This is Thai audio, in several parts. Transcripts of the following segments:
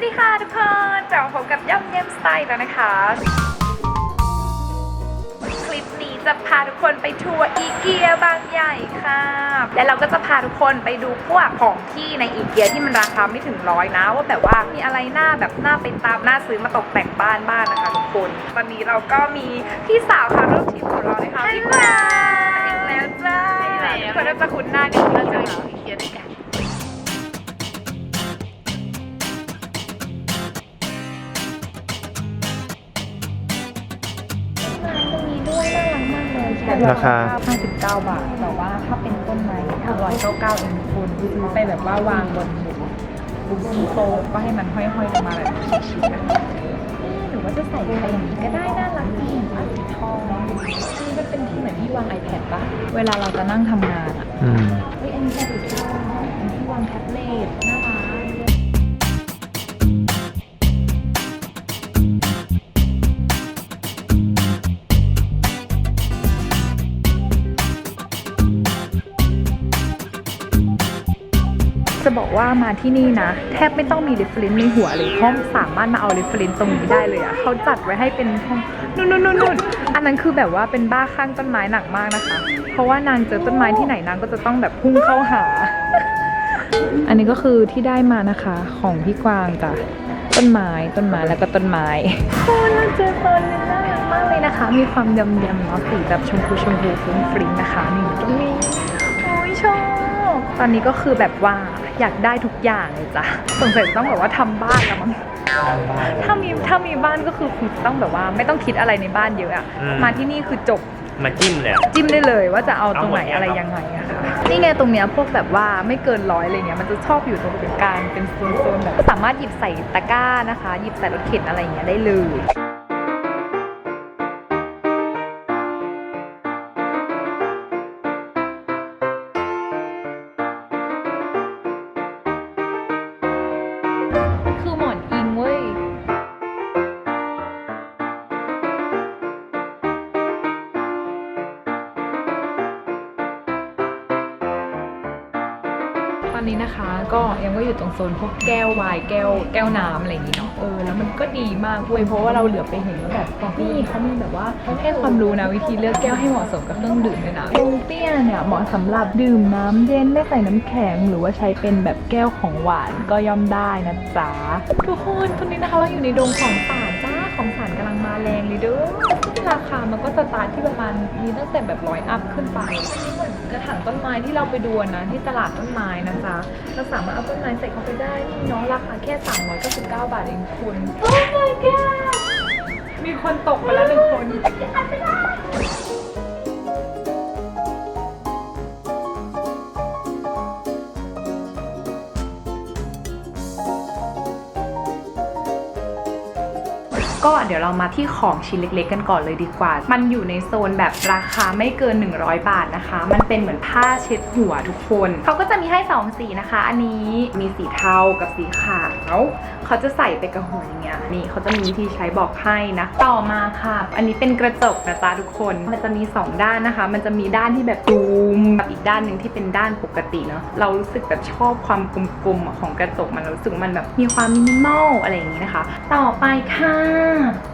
วัสดีค่ะทุกคนกลับมาพบกับย่ำเยี่ยมสไตล์แล้วนะคะ คลิปนี้จะพาทุกคนไปทัวร์อีเกียบางใหญ่ค่ะ และเราก็จะพาทุกคนไปดูพวกของที่ในอีเกียที่มันราคาไม่ถึงร้อยนะ ว่าแบบว่ามีอะไรน่าแบบน่าไปตามน่าซื้อมาตกแต่งบ้านบ้างนะคะทุกคน ตอนนี้เราก็มีพี่สาวค่ะร่วมทีมของเรานะคะพี่ปลาอีกแล้วจ้าทุกคนน่าจะคุ้นหน้าดีเราจะอยู่อีเกียด้วยกัน ราคา59 บาท แต่ว่าถ้าเป็นต้นไม้199เองคุณซื้อไปแบบว่าวางบนบุมโต๊ะก็ให้มันห้อยๆลงมาแบบชิคๆนะคะหรือว่าจะใส่อะไรอย่างนี้ก็ได้น่ารักดีอะสีทองนี่มันเป็นที่เหมือนที่วาง iPad ปะเวลาเราจะนั่งทำงานอะอืมเฮ้ยอันนี้จะดู จะบอกว่ามาที่นี่นะ แทบไม่ต้องมีเรฟเฟรนในหัวเลยห้องสามารถมาเอาเรฟเฟรนตรงนี้ได้เลยอะ่ะเขาจัดไว้ให้เป็นห้องนู่นนู่นนู่นนู่นอันนั้นคือแบบว่าเป็นบ้าข้างต้นไม้หนักมากนะคะ เพราะว่านางเจอต้นไม้ที่ไหนนางก็จะต้องแบบพุ่งเข้าหา อันนี้ก็คือที่ได้มานะคะของพี่กวางจ้ะต้นไม้ต้นไม้แล้วก็ต้นไม้โอ้เราเจอต้นนี้น่ารักมากเลยนะคะ มีความยำยำเนาะสีแบบชมพูชมพูฟุ้งฟริ้งนะคะนี่ตรงนี้ โอ้ยชอบ ตอนนี้ก็คือแบบว่าอยากได้ทุกอย่างเลยจ้ะสงสัยต้องแบบว่าทำบ้านแล้วมั้งถ้ามีถ้ามีบ้านก็คือคุณต้องแบบว่า ไม่ต้องคิดอะไรในบ้านเยอะอะอืมมาที่นี่คือจบมาจิ้มเลยอะจิ้มได้เลยว่าจะเอาตรงไหนเอาหมดเนี่ยอะไรยังไงอะค่ะนี่ไงตรงเนี้ยพวกแบบว่าไม่เกินร้อยอะไรเงี้ยมันจะชอบอยู่ตรงกลางเป็นโซนๆแบบสามารถหยิบใส่ตะกร้านะคะ หยิบใส่รถเข็นอะไรอย่างเงี้ยได้เลย อนนี้นะคะ ก็ยังก็อยู่ตรงโซนพวกแก้ววายแก้วแก้วน้ำอะไรอย่างงี้เนาะเออแล้วมันก็ดีมากเว้ยเพราะว่าเราเหลือไปเห็นว่าแบบนี่เขามีแบบว่าให้ความรู้นะวิธีเลือกแก้วให้เหมาะสมกับเครื่องดื่มด้วยนะตรงเตี้ยเนี่ยเหมาะสำหรับดื่มน้ำเย็นไม่ใส่น้ำแข็งหรือว่าใช้เป็นแบบแก้วของหวานก็ย่อมได้นะจ๊ะทุกคนตอนนี้นะคะเราอยู่ในดงของป่าจ้าของสารกำลังมาแรงเลยเด้อซึ่ง ราคามันก็สตาร์ทที่ประมาณมีตั้งแต่แบบร้อยอัพขึ้นไปที่เหมือนกระถางต้นไม้ที่เราไปดูนะที่ตลาดต้นไม้นะจ๊ะเราสามารถเอาต้นไม้ใส่เข้าไปได้นี่น้องราคาแค่399บาทเองคุณ โอ้ my god มีคนตกไปแล้วหนึ่งคน ก็เดี๋ยวเรามาที่ของชิ้นเล็ก ๆ กันก่อนเลยดีกว่า มันอยู่ในโซนแบบราคาไม่เกิน 100 บาทนะคะ มันเป็นเหมือนผ้าเช็ดหัวทุกคน เขาก็จะมีให้ 2 สีนะคะ อันนี้มีสีเทากับสีขาวเขาจะใส่ไปกับหัวอย่างเงี้ยนี่เขาจะมีวิธีใช้บอกให้นะ ต่อมาค่ะ อันนี้เป็นกระจกนะจ๊ะทุกคน มันจะมี 2 ด้านนะคะ มันจะมีด้านที่แบบซูมกับอีกด้านหนึ่งที่เป็นด้านปกติเนาะเรารู้สึกแบบชอบความกลมๆของกระจกมันรู้สึกมันแบบมีความมินิมอลอะไรอย่างนี้นะคะ ต่อไปค่ะ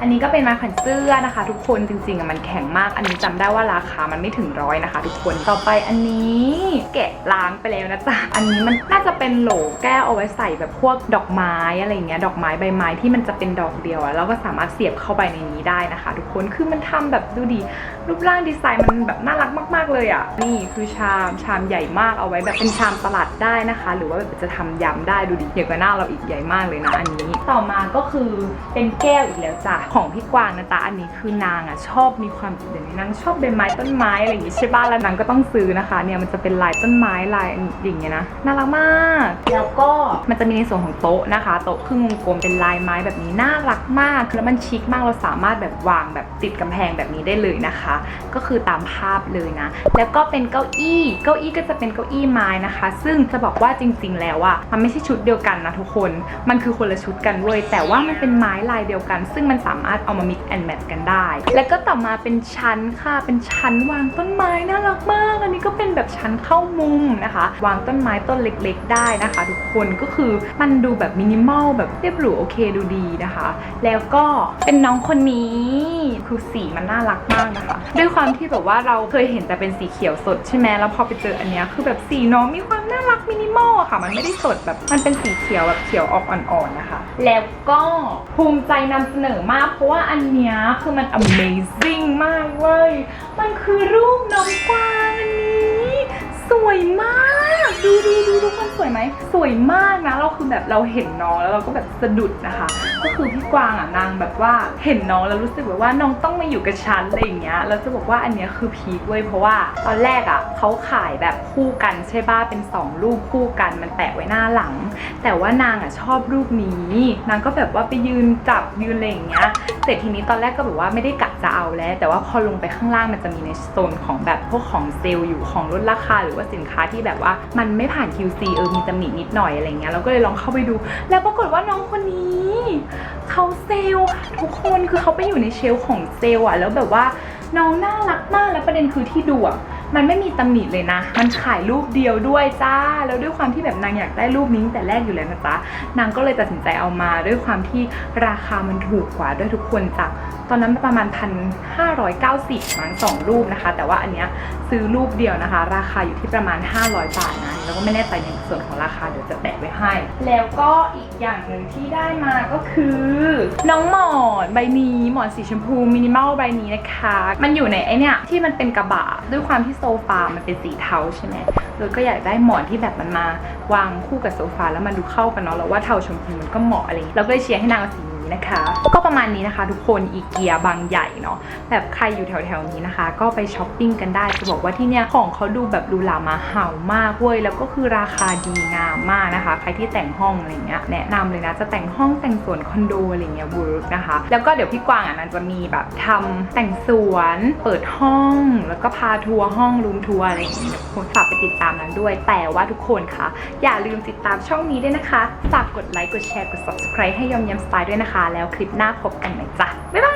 อันนี้ก็เป็นไม้แขวนเสื้อนะคะ ทุกคนจริงๆอะมันแข็งมาก อันนี้จำได้ว่าราคามันไม่ถึงร้อยนะคะ ทุกคนต่อไปอันนี้แกะล้างไปแล้วนะจ๊ะอันนี้มันน่าจะเป็นโหลแก้วเอาไว้ใส่แบบพวกดอกไม้อะไรอย่างเงี้ยดอกไม้ใบไม้ที่มันจะเป็นดอกเดียวอะแล้วก็สามารถเสียบเข้าไปในนี้ได้นะคะ ทุกคนคือมันทำแบบดูดีรูปร่างดีไซน์มันแบบน่ารักมาก ๆ เลยอะ่ะนี่คือชามชามใหญ่มากเอาไว้แบบเป็นชามสลัดได้นะคะ หรือว่าแบบจะทำยำได้ดูดิใหญ่กว่าหน้าเราอีกใหญ่มากเลยนะอันนี้ต่อมาก็คือเป็นแก้วอีกแล้วจ้ะของพี่กวางนะจ๊ะอันนี้คือนางอะชอบมีความเดี๋ยวนี้นางชอบใบไม้ต้นไม้อะไรอย่างงี้ใช่ป่ะแล้วนางก็ต้องซื้อนะคะเนี่ยมันจะเป็นลายต้นไม้ลายอย่างเงี้ยนะน่ารักมาก แล้วก็มันจะมีในส่วนของโต๊ะนะคะ โต๊ะครึ่งวงกลมเป็นลายไม้แบบนี้น่ารักมากแล้วมันชิคมากเราสามารถแบบวางแบบติดกำแพงแบบนี้ได้เลยนะคะ ก็คือตามภาพเลยนะ แล้วก็เป็นเก้าอี้ เก้าอี้ก็จะเป็นเก้าอี้ไม้นะคะ ซึ่งจะบอกว่าจริง ๆ แล้วอะมันไม่ใช่ชุดเดียวกันนะทุกคน มันคือคนละชุดกันเว้ยแต่ว่ามันเป็นไม้ลายเดียวกัน ซึ่งมันสามารถเอามา mix and match กันได้ แล้วก็ต่อมาเป็นชั้นค่ะ เป็นชั้นวางต้นไม้น่ารักมาก อันนี้ก็เป็นแบบชั้นเข้ามุมนะคะ วางต้นไม้ต้นเล็ก ๆ ได้นะคะ ทุกคนก็คือมันดูแบบมินิมอลแบบเรียบหรูโอเคดูดีนะคะ แล้วก็เป็นน้องคนนี้คือสีมันน่ารักมากนะคะ ด้วยความที่แบบว่าเราเคยเห็นแต่เป็นสีเขียวสดใช่ไหมแล้วพอไปเจออันเนี้ยคือแบบสีน้องมีความน่ารักมินิมอลค่ะ มันไม่ได้สดแบบมันเป็นสีเขียวแบบเขียวออกอ่อนๆนะคะ แล้วก็ภูมิใจนำเสนอมากเพราะว่าอันเนี้ยคือมัน amazing มากเว้ยมันคือรูปน้องกวางอันนี้ สวยมาก วยไหมสวยมากนะ เราคือแบบเราเห็นน้องแล้วเราก็แบบสะดุดนะคะ ก็คือพี่กวางอะนางแบบว่าเห็นน้องแล้วรู้สึกแบบว่าน้องต้องมาอยู่กับฉันอะไรอย่างเงี้ยเราจะบอกว่าอันเนี้ยคือพีคเว้ยเพราะว่าตอนแรกอะเขาขายแบบคู่กันใช่ป่ะเป็นสองรูปคู่กันมันแปะไว้หน้าหลัง แต่ว่านางอะชอบรูปนี้ นางก็แบบว่าไปยืนจับยืนอะไรอย่างเงี้ยเสร็จทีนี้ตอนแรกก็แบบว่าไม่ได้กะจะเอาแล้ว แต่ว่าพอลงไปข้างล่างมันจะมีในโซนของแบบพวกของเซลล์อยู่ของลดราคา หรือว่าสินค้าที่แบบว่ามันไม่ผ่าน QC เออมีตำหนินิดหน่อยอะไรเงี้ยเราก็เลยลองเข้าไปดู แล้วปรากฏว่าน้องคนนี้เขาเซลล์ทุกคนคือเขาไปอยู่ในเชลของเซลล์อะแล้วแบบว่าน้องน่ารักมากแล้วประเด็นคือที่ดูอะมันไม่มีตำหนิเลยนะ มันขายรูปเดียวด้วยจ้า แล้วด้วยความที่แบบนางอยากได้รูปนี้ตั้งแต่แรกอยู่แล้วนะจ๊ะ นางก็เลยตัดสินใจเอามาด้วยความที่ราคามันถูกกว่าด้วยทุกคนจาก ตอนนั้นประมาณพันห้าร้อยเก้าสิบมั้งสองรูปนะคะ แต่ว่าอันเนี้ยซื้อรูปเดียวนะคะ ราคาอยู่ที่ประมาณ 500 บาทนะแล้วก็ไม่แน่ใจในส่วนของราคาเดี๋ยวจะแปะไว้ให้ แล้วก็อีกอย่างหนึ่งที่ได้มาก็คือ น้องหมอนใบนี้หมอนสีชมพูมินิมอลใบนี้นะคะ มันอยู่ในไอเนี้ยที่มันเป็นกระบะด้วยความที่โซฟามันเป็นสีเทาใช่ไหมเลยก็อยากได้หมอนที่แบบมันมาวางคู่กับโซฟาแล้วมันดูเข้ากันเนาะแล้วว่าเทาชมพูมันก็เหมาะอะไรเราก็เลยเชียร์ให้นางสี นะคะ ก็ประมาณนี้นะคะ ทุกคนอีเกียบางใหญ่เนาะแบบใครอยู่แถวๆนี้นะคะ ก็ไปช้อปปิ้งกันได้จะบอกว่าที่เนี่ยของเขาดูแบบหรูหรามาเห่ามากเว้ยแล้วก็คือราคาดีงามมากนะคะ ใครที่แต่งห้องอะไรเงี้ยแนะนำเลยนะจะแต่งห้องแต่งสวนคอนโดอะไรเงี้ยเวิร์กนะคะ แล้วก็เดี๋ยวพี่กวางอะนันจะมีแบบทำแต่งสวนเปิดห้อง แล้วก็พาทัวร์ห้องรูมทัวร์อะไรอย่างเงี้ยทุกคนฝากไปติดตามนั้นด้วย แต่ว่าทุกคนคะอย่าลืมติดตามช่องนี้ด้วยนะคะฝากกดไลค์กดแชร์กด subscribe ให้ยอมยำสไตล์ด้วยนะคะแล้วคลิปหน้าพบกันใหม่จ้ะบ๊ายบาย